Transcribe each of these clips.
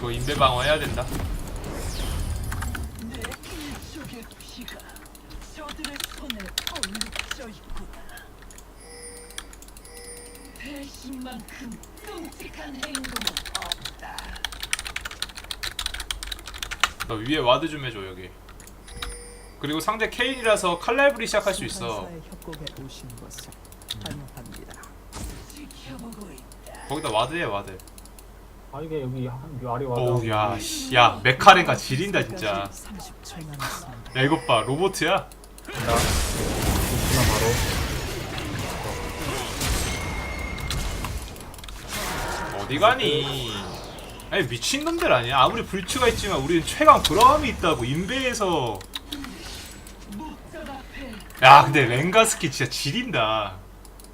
이거 인베 방어 해야 된다. 너 위에 와드 좀 해줘 여기. 그리고 상대 케인이라서 칼날브리 시작할 수 있어. 거기다 와드 해 와드. 아 이게 여기 한 아래 와서 어우 야, 씨, 야 메카렌가 지린다 진짜. 30초 남았습니다. 야 이것 봐 로보트야. 나 그만 바로 어디 가니? 아니 미친 놈들 아니야? 아무리 불추가 있지만 우리는 최강 브라움이 있다고 인베에서. 야 근데 랭가 스킨 진짜 지린다.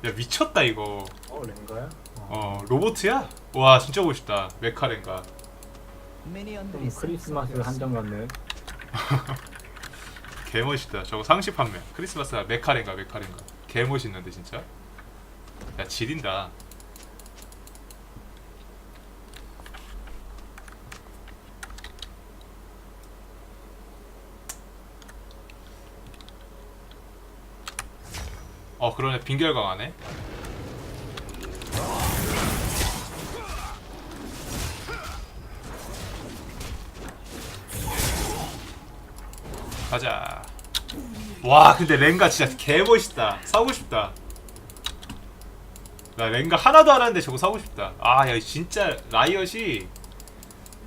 야 미쳤다 이거. 어 랭가야? 어. 어 로보트야? 와 진짜 멋있다 메카 랭가. 미니언들이 좀 크리스마스 싹 한정 같네 개 멋있다. 저거 상시 판매. 크리스마스가 메카 랭가 메카 랭가. 개 멋있는데 진짜. 야 지린다. 어 그러네 빈결강 하네 가자. 와 근데 랭가 진짜 개 멋있다. 사고 싶다. 나 랭가 하나도 안 하는데 저거 사고 싶다. 아야 진짜 라이엇이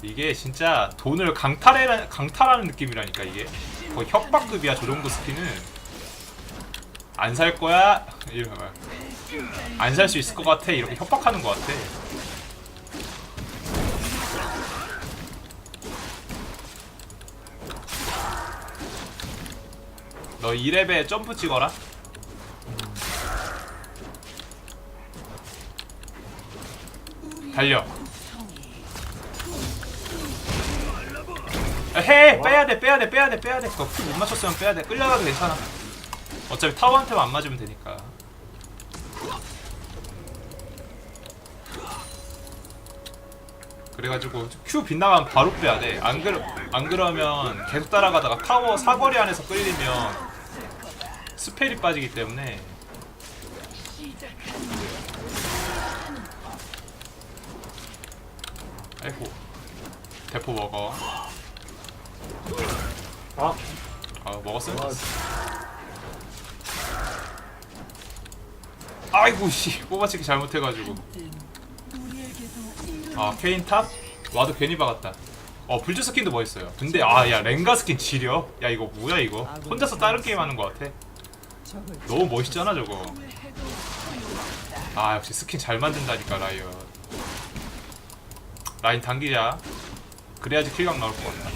이게 진짜 돈을 강탈해 강탈하는 느낌이라니까 이게. 거의 협박급이야 저 정도 스킨은. 안 살 거야? 이러면 안 살 수 있을 것 같아. 이렇게 협박하는 것 같아 너 2렙에 점프 찍어라. 달려. 아, 해 빼야 돼 빼야 돼 빼야 돼 빼야 돼. 그거 못 맞췄으면 빼야 돼. 끌려가도 괜찮아. 어차피 타워한테만 안 맞으면 되니까. 그래가지고 Q 빗나가면 바로 빼야 돼 안 그러, 안 그러면 계속 따라가다가 타워 사거리 안에서 끌리면 스펠이 빠지기 때문에. 아이고. 대포 먹어. 아. 아 먹었어요? 와, 아이고 씨. 뽑아치기 잘못해가지고. 아 케인 탑? 와도 괜히 박았다. 어 불주 스킨도 멋있어요. 근데 아 야 랭가 스킨 지려? 야 이거 뭐야 이거? 혼자서 다른 게임 하는 거 같아 너무 멋있잖아 저거 아 역시 스킨 잘 만든다니까 라이언 라인 당기자 그래야지 킬각 나올 것 같다.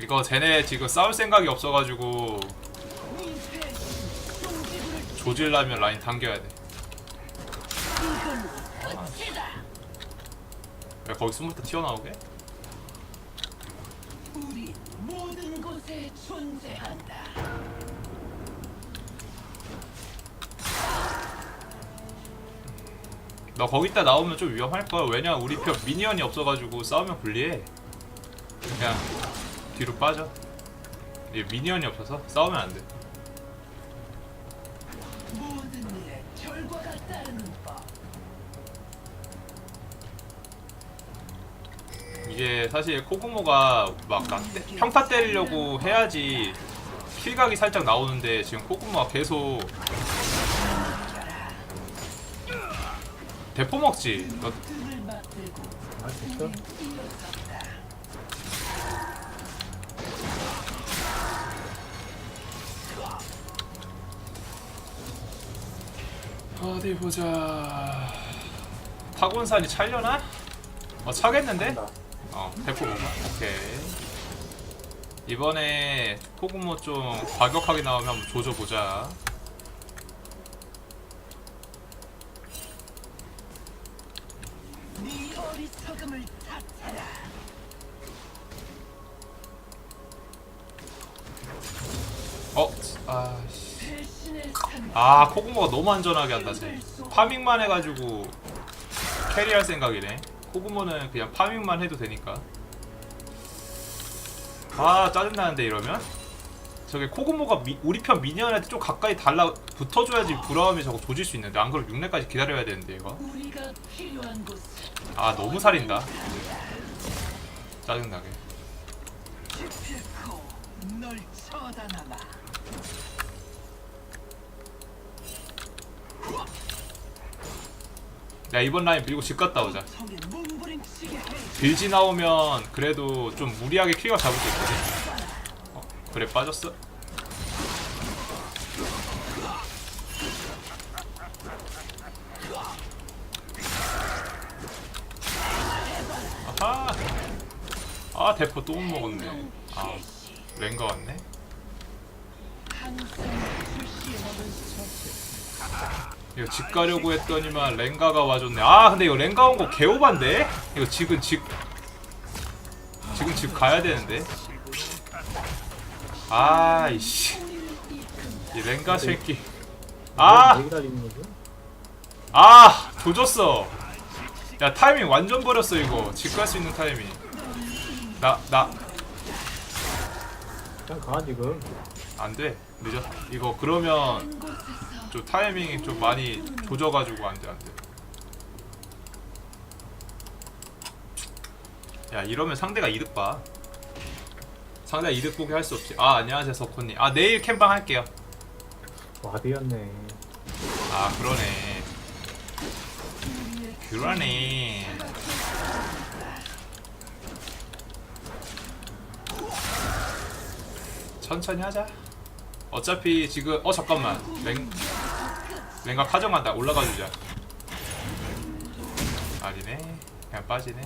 이거 쟤네 지금 싸울 생각이 없어가지고 조질라면 라인 당겨야 돼 끝이다. 야, 거기 숨을 때 튀어나오게? 우리 모든 곳에 존재한다. 너 거기다 나오면 좀 위험할걸 왜냐 우리 편 미니언이 없어가지고 싸우면 불리해. 그냥 뒤로 빠져. 얘 미니언이 없어서 싸우면 안 돼. 모든 일에 결과가 따르는 법. 이게 사실 코구모가 막나 때- 평타 때리려고 해야지 킬각이 살짝 나오는데 지금 코구모가 계속 대포 먹지 너 아 진짜? 어디 보자 타곤산이 찰려나? 어 차겠는데? 어 대포 먹어 오케이 이번에 코구모 좀 과격하게 나오면 한번 조져보자 네 어리석음 을 탓해라. 어? 아씨 산. 아 코구모가 너무 안전하게 한다 쟤 파밍만 해가지고 캐리할 생각이네 코그모는 그냥 파밍만 해도 되니까 아 짜증나는데 이러면 저게 코그모가 미- 우리 편 미니언한테 좀 가까이 달라 붙어줘야지 브라움이 저거 조질 수 있는데 안 그러면 6렙까지 기다려야 되는데 이거? 아 너무 살인다. 짜증나게. 야 이번 라인 밀고 집 갔다 오자. 빌지 나오면 그래도 좀 무리하게 킬각 잡을 수 있거든. 어, 그래 빠졌어 아하 아 대포 또 못 먹었네 아 랭가 왔네 이거 집 가려고 했더니만 랭가가 와줬네. 아 근데 이거 랭가 온 거 개오반데? 이거 지금 집 지금 집 가야 되는데. 아이씨 이 랭가 새끼. 아! 아 조졌어. 야 타이밍 완전 버렸어 이거. 집 갈 수 있는 타이밍. 나 나 그냥 가 지금. 안 돼 늦었. 이거 그러면 좀 타이밍이 좀 많이 조져가지고 안 돼 안 돼. 야 이러면 상대가 이득 봐. 상대가 이득 보게 할 수 없지. 아 안녕하세요 석훈님. 아 내일 캠방 할게요. 와드였네. 아 그러네. 그러네. 천천히 하자. 어차피 지금 어 잠깐만 랭 랭가 파정한다 올라가 주자. 아니네 그냥 빠지네.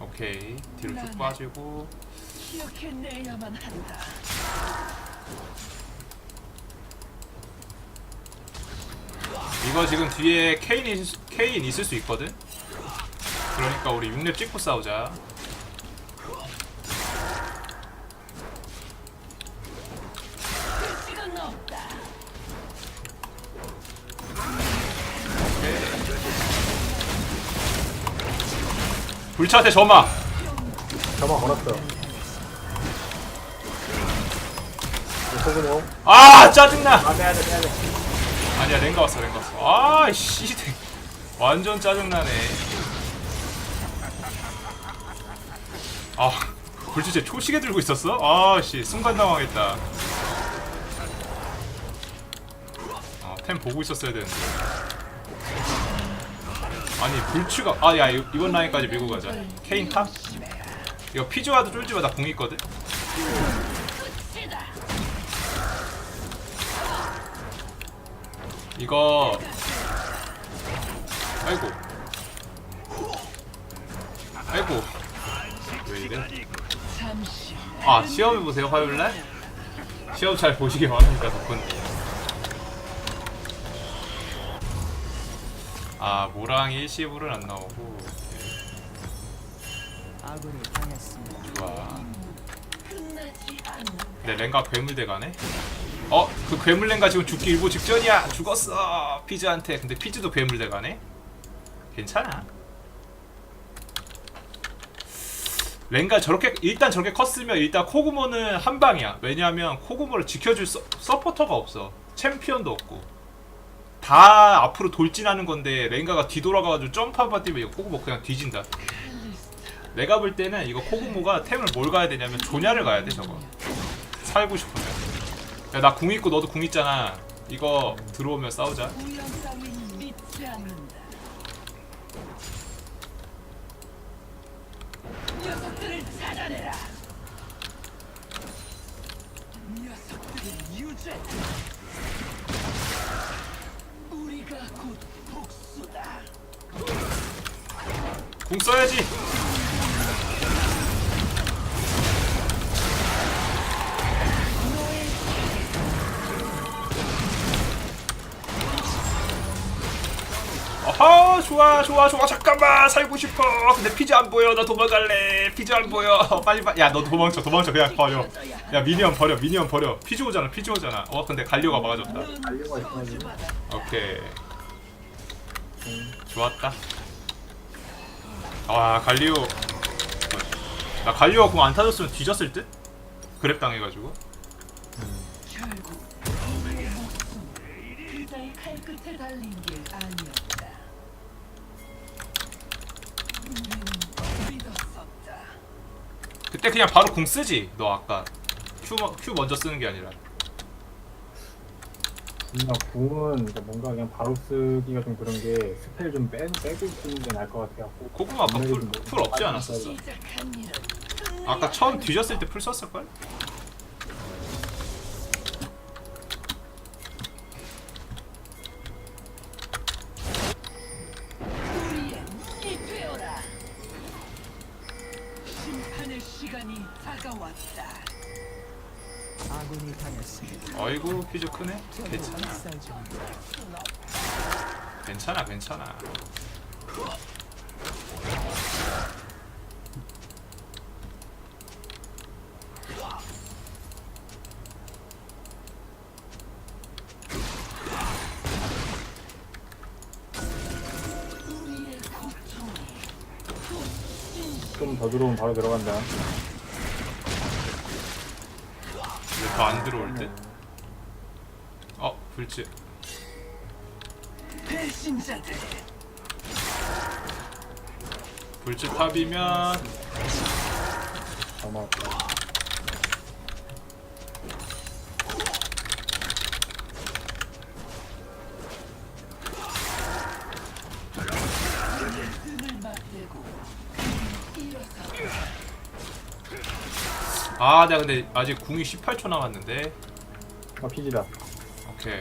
오케이 뒤로 쭉 빠지고 기억해내야만 한다. 이거 지금 뒤에 케인 있, 케인 있을 수 있거든. 그러니까 우리 6렙 찍고 싸우자. 불차한테 점아. 저만 걸었어. 아 짜증나. 아 빼야 돼 빼야 돼. 아니야 랭가 왔어 랭가 왔어 아씨 완전 짜증나네 아 불주제 초시계 들고 있었어? 아씨 순간 당황했다 아 템 보고 있었어야 되는데 아니 불추가 아야 이번 라인까지 밀고 가자 케인 탑? 이거 피조와도 쫄지마 나 공 있거든? 이거 아이고 아이고 왜 이래? 아 시험해 보세요 화요일날 시험 잘 보시기 바랍니다 덕분에 아 모랑 일시불은 안 나오고. 아군이 당했습니다. 좋아. 내 랭가 괴물대 가네? 어? 그 괴물 랭가 지금 죽기 일보 직전이야. 죽었어 피즈한테. 근데 피즈도 괴물대 가네? 괜찮아. 랭가 저렇게 일단 저렇게 컸으면 일단 코구모는 한 방이야. 왜냐하면 코구모를 지켜줄 서, 서포터가 없어. 챔피언도 없고 다 앞으로 돌진하는 건데 랭가가 뒤돌아가가지고 점프 한번 뛰면 이거 코구모 그냥 뒤진다. 내가 볼 때는 이거 코구모가 템을 뭘 가야 되냐면 조냐를 가야 돼 저거. 살고 싶으면. 야나 궁 있고 너도 궁 있잖아. 이거 들어오면 싸우자 궁 써야지 아하 좋아 좋아 좋아. 잠깐만 살고 싶어. 근데 피자 안 보여. 나 도망갈래. 피자 안 보여. 빨리 빨리. 야 너 도망쳐 도망쳐. 그냥 버려. 야 미니언 버려 미니언 버려. 피즈 오잖아 피즈 오잖아. 어 근데 갈리오가 막아줬다. 오케이. 좋았다. 아 갈리오. 나 갈리오가 공 안 타줬으면 뒤졌을 듯? 그랩 당해가지고. 결국 그자의 칼끝에 달린 게 아니었 그때 그냥 바로 공 쓰지. 너 아까 큐, 머- 큐 먼저 쓰는 게 아니라. 뭔가 궁은 뭔가 그냥 바로 쓰기가 좀 그런 게 스펠 좀 빼, 빼고 쓰는 게 나을 것 같아갖고. 코코마 아까 풀, 뭐풀 없지 않았었어? 아까 처음 뒤졌을 때 풀 썼을걸? 어이구 퀴즈 크네. 괜찮아. 괜찮아 괜찮아. 좀 더 들어오면 바로 들어간다 더 안 들어올 듯? 어 배신자들 불치 탑이면 넘어 아 내가 근데 아직 궁이 18초 남았는데. 아 피지다. 오케이.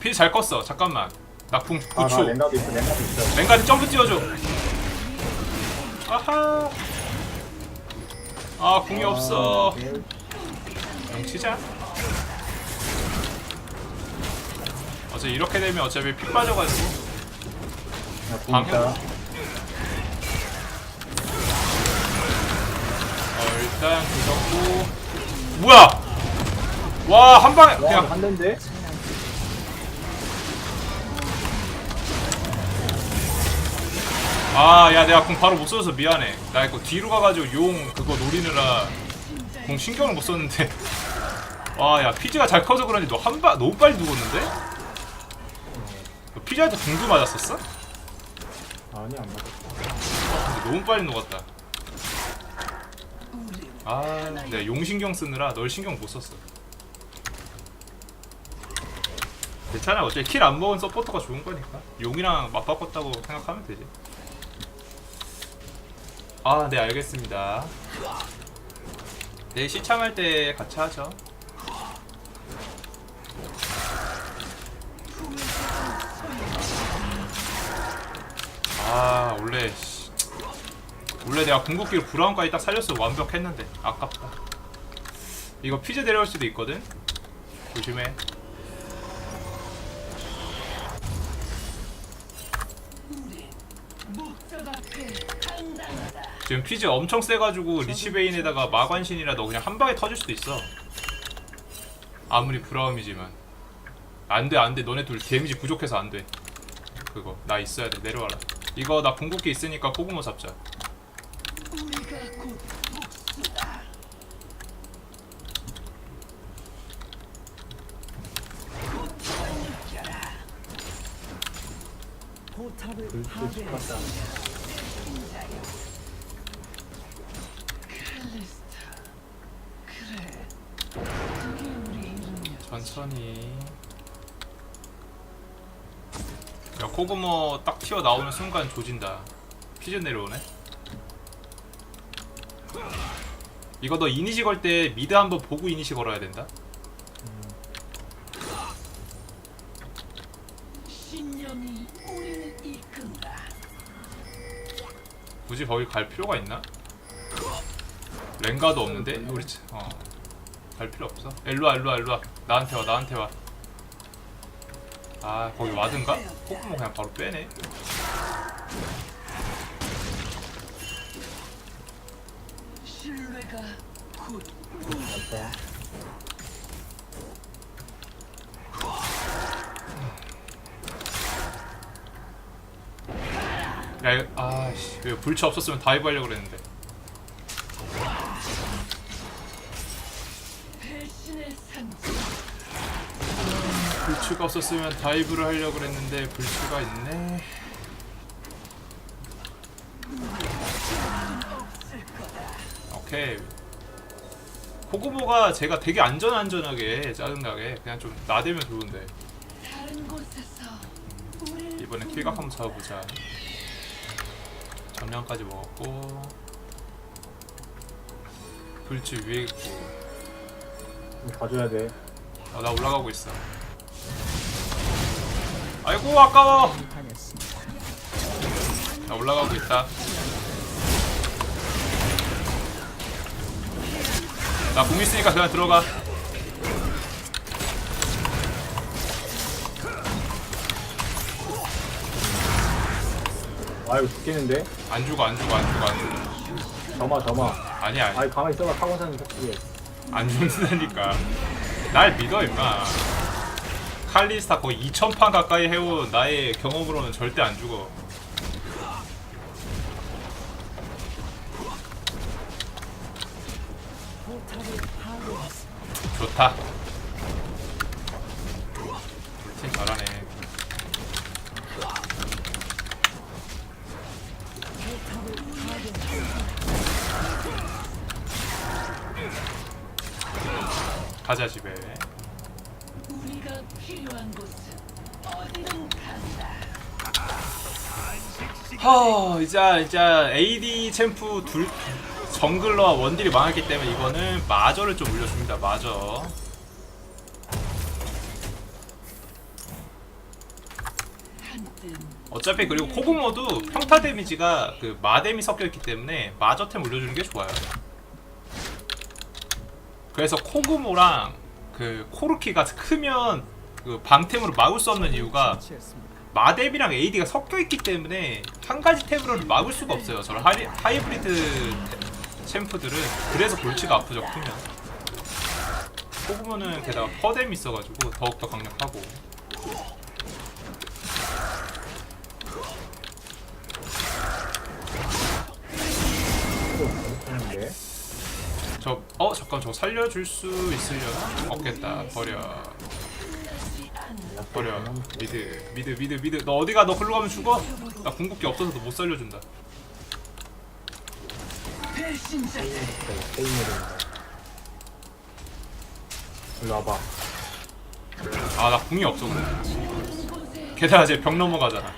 피즈 잘 껐어. 잠깐만. 나궁 아 나 9초. 랭가도 있어 랭가도 있어. 랭가드 점프 뛰어줘. 아하. 아 궁이 없어. 아, 네. 영 치자. 어차피 이렇게 되면 어차피 피 빠져가지고. 나궁 방금- 있다 일단 그렇고. 뭐야? 와 한 방에 와 그냥. 한 대인데? 아야 내가 공 바로 못 써서 미안해. 나 이거 뒤로 가가지고 용 그거 노리느라 공 신경을 못 썼는데. 와야 피지가 잘 커서 그런지 너한방 너무 빨리 누웠는데? 너 피지한테 궁도 맞았었어? 아니 안 맞았어. 근데 너무 빨리 녹았다 아 내가 용 신경 쓰느라 널 신경 못 썼어 괜찮아 어차피 킬 안 먹은 서포터가 좋은 거니까. 용이랑 맞바꿨다고 생각하면 되지. 아 네 알겠습니다. 내일 시참할 때 같이 하죠. 아 원래 씨, 원래 내가 궁극기로 브라운까지 딱 살렸으면 완벽했는데 아깝다. 이거 피즈 내려올 수도 있거든? 조심해. 지금 피즈 엄청 세가지고 리치베인에다가 마관신이라 너 그냥 한 방에 터질 수도 있어. 아무리 브라움이지만. 안돼 안돼. 너네 둘 데미지 부족해서 안돼. 그거. 나 있어야 돼. 내려와라. 이거 나 궁극기 있으니까 코구모 잡자 천천히. 야 코구모 딱 튀어나오는 순간 조진다. 피즈 내려오네 이거 너 이니시 걸 때 미드 한번 보고 이니시 걸어야 된다 신념이 우리를 이끈다. 굳이 거기 갈 필요가 있나? 랭가도 없는데 우리 치- 어. 갈 필요 없어. 일로와 일로와 일로와. 나한테 와 나한테 와. 아 거기 와든가? 코코모 그냥 바로 빼네. 곧 맞다 야 이거 아씨 이거 불치 없었으면 다이브 하려고 그랬는데. 불치가 없었으면 다이브를 하려고 그랬는데 불치가 있네. 오케이 코고모가 제가 되게 안전안전하게 짜증나게 그냥 좀 나대면 좋은데. 다른 곳에서 우리를 이번에 킬각 한번 잡아보자. 정량까지 먹었고 불치 위에 있고. 좀 가져야 돼. 어, 나 올라가고 있어. 아이고 아까워. 나 올라가고 있다 나공 있으니까 그냥 들어가. 아이고 죽겠는데? 안 죽어 안 죽어 안 죽어 안 죽어. 점아 점아. 아니야 아니. 아이 가만히 있어봐. 타고사는 새끼. 안 죽는다니까. 날 믿어 임마. 칼리스타 거의 2000판 가까이 해온 나의 경험으로는 절대 안 죽어 좋다 팀 잘하네. 가자 집에. 허 이제 이제 AD 챔프 둘 정글러와 원딜이 많았기 때문에 이거는 마저를 좀 올려줍니다 마저. 어차피 그리고 코고모도 평타 데미지가 그 마뎀이 섞여있기 때문에 마저템 올려주는 게 좋아요. 그래서 코고모랑 그 코르키가 크면 그 방템으로 막을 수 없는 이유가. 마뎀이랑 AD가 섞여있기 때문에 한 가지 탭으로 막을 수가 없어요. 저런 하이, 하이브리드 챔프들은 그래서 골치가 아프죠 크면 코고모는 게다가 퍼뎀이 있어가지고 더욱더 강력하고. 저, 어, 잠깐, 저 살려줄 수 있으려나? 없겠다. 버려. 버려. 미드, 미드, 미드, 미드. 너 어디가? 너 글로 가면 죽어? 나 궁극기 없어서 너 못 살려준다. 배신자 게임을 일로 와봐. 아, 나 궁이 없어, 근데. 게다가 이제 벽 넘어가잖아.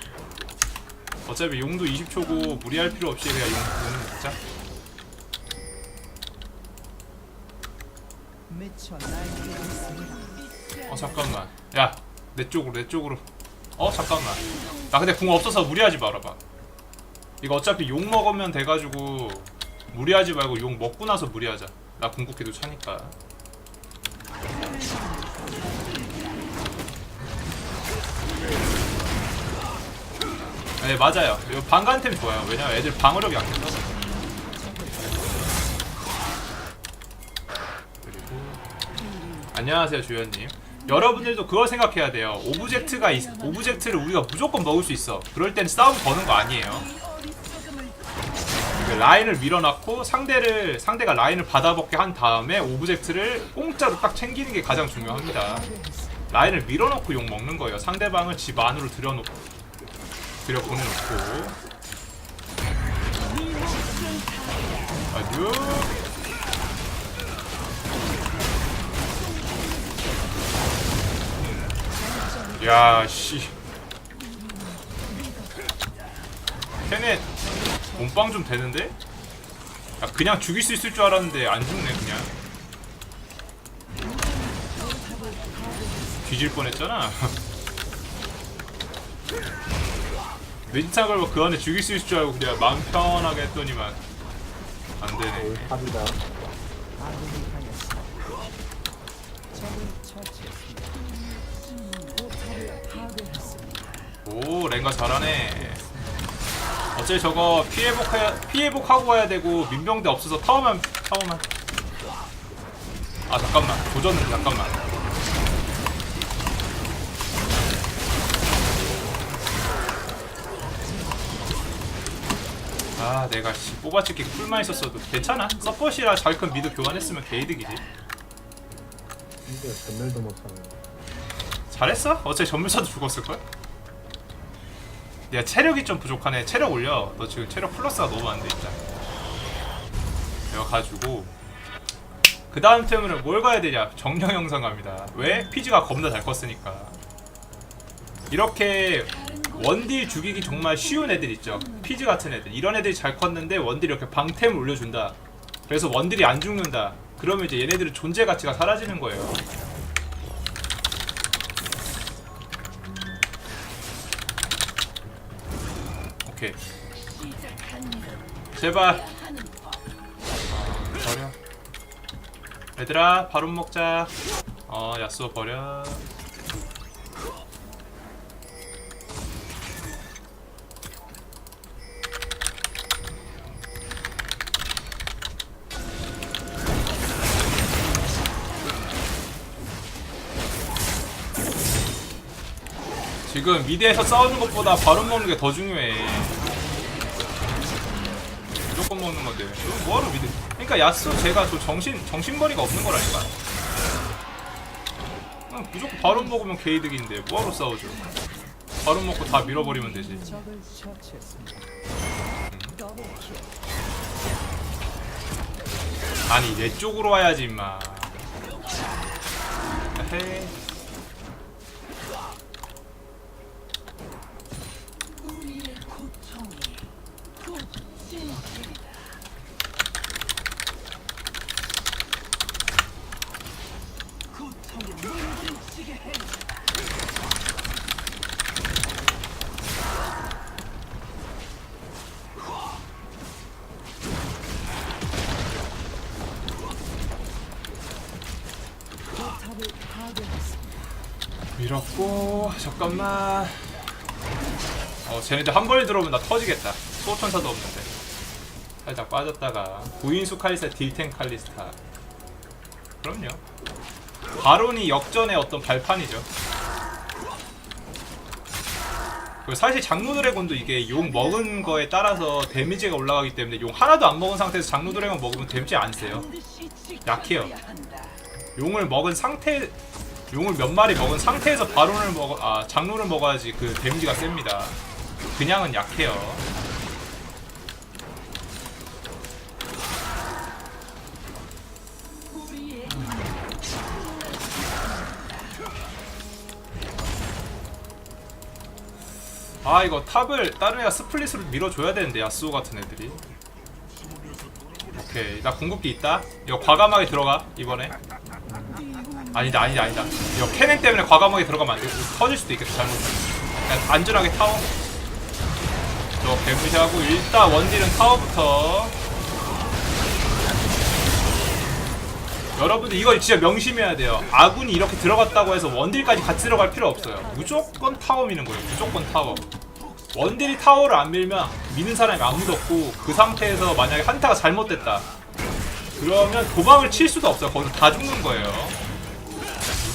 어차피 용도 20초고 무리할 필요 없이 그냥 용, 용 먹자. 어, 잠깐만. 야, 내 쪽으로, 내 쪽으로. 어, 잠깐만. 나 근데 궁 없어서 무리하지 말아봐. 이거 어차피 용 먹으면 돼가지고 무리하지 말고 용 먹고 나서 무리하자. 나 궁극기도 차니까. 네 맞아요. 이거 방간템 좋아요. 왜냐면 애들 방어력이 약해서. 그리고 안녕하세요 주연님. 여러분들도 그걸 생각해야 돼요. 오브젝트가 있, 오브젝트를 우리가 무조건 먹을 수 있어. 그럴 땐 싸움 거는 거 아니에요. 그 라인을 밀어넣고 상대를 상대가 라인을 받아먹게 한 다음에 오브젝트를 공짜로 딱 챙기는 게 가장 중요합니다. 라인을 밀어넣고 욕 먹는 거예요. 상대방을 집 안으로 들여놓고 들여 보내놓고. 아주 야 씨. 걔네 몸빵 좀 되는데? 야, 그냥 죽일 수 있을 줄 알았는데 안 죽네 그냥 뒤질 뻔했잖아 왼창 걸고 그 안에 죽일 수 있을 줄 알고 그냥 마음 편하게 했더니만 안 되네 올탑이다. 아군이 당했습니다. 적을 처치했습니다. 포탑을 파괴했습니다. 오 랭가 잘하네 어차피 저거 피해복해 피해복 하고 가야 되고 민병대 없어서 타워만 타워만 아 잠깐만 조졌는데 잠깐만 아 내가 씨 뽑아찍기 쿨만 있었어도 괜찮아 서폿이라 잘큰 미드 교환했으면 개이득이지 근데 전멸도 못 사네. 잘했어? 어차피 전멸사도 죽었을걸? 야 체력이 좀 부족하네. 체력 올려. 너 지금 체력 플러스가 너무 안 돼 있다 이거 가지고 그 다음 템으로 뭘 가야 되냐? 정령 영상 갑니다. 왜? 피지가 겁나 잘 컸으니까. 이렇게 원딜 죽이기 정말 쉬운 애들 있죠. 피지 같은 애들. 이런 애들이 잘 컸는데 원딜이 이렇게 방템을 올려준다. 그래서 원딜이 안 죽는다. 그러면 이제 얘네들은 존재 가치가 사라지는 거예요 제발. 버려. 얘들아 바론 먹자. 어 야스오 버려. 지금 미드에서 싸우는 것보다 바론 먹는 게 더 중요해 무조건 먹는 건데. 이거 뭐하러 미드 그러니까 야스 제가 저 정신 정신머리가 없는 거라니까. 그냥 무조건 바론 먹으면 개이득인데 뭐하러 싸우죠? 바론 먹고 다 밀어버리면 되지. 더블킬. 아니 내 쪽으로 와야지 임마. 헤이 우리의 고통이 곧 진실이다. 고통이 물들치게 해주라. 포탑을 파괴했습니다. 밀었고 잠깐만. 어 쟤네들 한 번에 들어오면 나 터지겠다. 수호천사도 없는데. 살짝 빠졌다가. 구인수 칼리스타 딜탱 칼리스타. 그럼요. 바론이 역전의 어떤 발판이죠. 그리고 사실 장로 드래곤도 이게 용 먹은 거에 따라서 데미지가 올라가기 때문에 용 하나도 안 먹은 상태에서 장로 드래곤 먹으면 데미지 안 세요. 약해요. 용을 먹은 상태 용을 몇 마리 먹은 상태에서 바론을 먹어 아 장로를 먹어야지 그 데미지가 셉니다. 그냥은 약해요. 아 이거 탑을 다른 애가 스플릿으로 밀어줘야 되는데 야스오 같은 애들이. 오케이 나 궁극기 있다. 이거 과감하게 들어가 이번에. 아니다 아니다 아니다. 이거 캐넨 때문에 과감하게 들어가면 안 돼. 터질 수도 있겠다 잘못. 그냥 안전하게 타워. 저 개무시하고 일단 원딜은 타워부터. 여러분들 이걸 진짜 명심해야 돼요. 아군이 이렇게 들어갔다고 해서 원딜까지 같이 들어갈 필요 없어요. 무조건 타워 미는 거예요. 무조건 타워. 원딜이 타워를 안 밀면 미는 사람이 아무도 없고 그 상태에서 만약에 한타가 잘못됐다. 그러면 도망을 칠 수도 없어요. 거기서 다 죽는 거예요.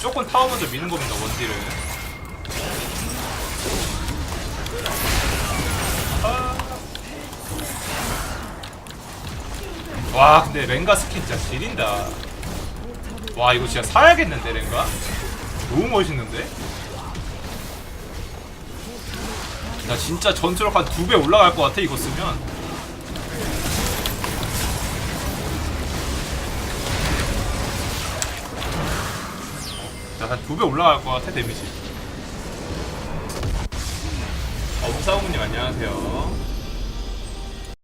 무조건 타워 먼저 미는 겁니다. 원딜은. 아. 와 근데 랭가 스킨 진짜 지린다. 와 이거 진짜 사야겠는데 랭가? 너무 멋있는데? 나 진짜 전투력 한 두 배 올라갈 것 같아 이거 쓰면 한 두 배 올라갈 것 같아 데미지. 엄사우님 안녕하세요